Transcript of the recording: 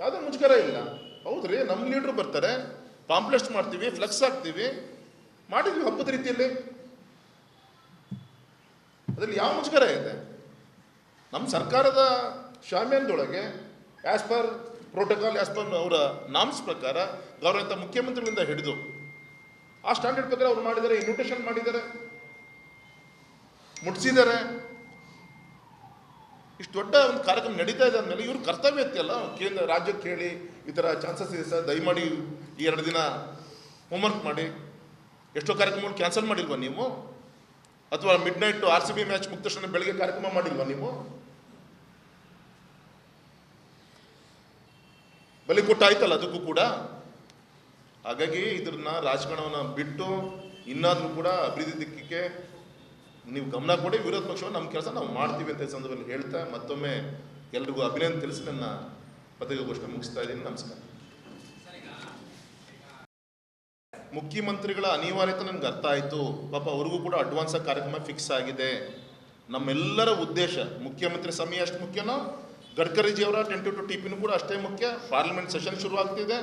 ಯಾವುದೇ ಮುಜುಗರ ಇಲ್ಲ. ಹೌದ್ರಿ ನಮ್ಮ ಲೀಡ್ರು ಬರ್ತಾರೆ. ಪಾಂಪ್ಲೆಸ್ಟ್ ಮಾಡ್ತೀವಿ ಫ್ಲೆಕ್ಸ್ ಹಾಕ್ತೀವಿ ಮಾಡಿದ್ವಿ ಹಬ್ಬದ ರೀತಿಯಲ್ಲಿ. ಅದರಲ್ಲಿ ಯಾವ ಮುಜುಗರ ಇದೆ? ನಮ್ಮ ಸರ್ಕಾರದ ಶಾಮ್ಯಾನದೊಳಗೆ as per protocol as per ಅವರ ನಾಮ್ಸ್ ಪ್ರಕಾರ ಗೌರವಿತ ಮುಖ್ಯಮಂತ್ರಿಗಳಿಂದ ಹಿಡಿದು ಆ ಸ್ಟ್ಯಾಂಡರ್ಡ್ ಪ್ರಕಾರ ಅವ್ರು ಮಾಡಿದ್ದಾರೆ ಇನ್ವಿಟೇಷನ್ ಮಾಡಿದ್ದಾರೆ, ಮುಟ್ಸಿದ್ದಾರೆ. ಇಷ್ಟು ದೊಡ್ಡ ಒಂದು ಕಾರ್ಯಕ್ರಮ ನಡೀತಾ ಇದೆ ಅಂದಮೇಲೆ ಇವ್ರ ಕರ್ತವ್ಯ ಇತ್ತಲ್ಲ ಕೇಂದ್ರ ರಾಜ್ಯಕ್ಕೆ ಹೇಳಿ ಈ ಥರ ಚಾನ್ಸಸ್ ಇದೆ ಸರ್. ದಯಮಾಡಿ ಈ ಎರಡು ದಿನ ಹೋಮ್ವರ್ಕ್ ಮಾಡಿ. ಎಷ್ಟೋ ಕಾರ್ಯಕ್ರಮಗಳು ಕ್ಯಾನ್ಸಲ್ ಮಾಡಿಲ್ವಾ ನೀವು? ಅಥವಾ midnight R C B match ಮುಗಿದ ತಕ್ಷಣ ಬೆಳಗ್ಗೆ ಕಾರ್ಯಕ್ರಮ ಮಾಡಿಲ್ವಾ ನೀವು? ಬಲಿ ಕೊಟ್ಟು ಆಯ್ತಲ್ಲ ಅದಕ್ಕೂ ಕೂಡ? ಹಾಗಾಗಿ ಇದನ್ನ ರಾಜಕಾರಣವನ್ನು ಬಿಟ್ಟು ಇನ್ನಾದರೂ ಕೂಡ ಅಭಿವೃದ್ಧಿ ದಿಕ್ಕಿಗೆ ನೀವು ಗಮನ ಕೊಡಿ, ವಿರೋಧ ಪಕ್ಷವನ್ನು ನಮ್ಮ ಕೆಲಸ ನಾವು ಮಾಡ್ತೀವಿ ಅಂತ ಸಂದರ್ಭದಲ್ಲಿ ಹೇಳ್ತಾ ಮತ್ತೊಮ್ಮೆ ಎಲ್ರಿಗೂ ಅಭಿನಂದನೆ ತಿಳಿಸಿ ನನ್ನ ಪತ್ರಿಕಾಗೋಷ್ಠಿ ಮುಗಿಸ್ತಾ ಇದ್ದೀನಿ. ನಮಸ್ಕಾರ. ಮುಖ್ಯಮಂತ್ರಿಗಳ ಅನಿವಾರ್ಯತೆ ನನಗೆ ಅರ್ಥ ಆಯಿತು. ಪಾಪ ಅವ್ರಿಗೂ ಕೂಡ ಅಡ್ವಾನ್ಸ್ ಆಗಿ ಕಾರ್ಯಕ್ರಮ ಫಿಕ್ಸ್ ಆಗಿದೆ. ನಮ್ಮೆಲ್ಲರ ಉದ್ದೇಶ, ಮುಖ್ಯಮಂತ್ರಿ ಸಮಯ ಅಷ್ಟು ಮುಖ್ಯನೋ, ಗಡ್ಕರಿಜಿಯವರ ಟೆನ್ ಟು ಟು ಪಿನೂ ಕೂಡ ಅಷ್ಟೇ ಮುಖ್ಯ. ಪಾರ್ಲಿಮೆಂಟ್ ಸೆಷನ್ ಶುರು ಆಗ್ತಿದೆ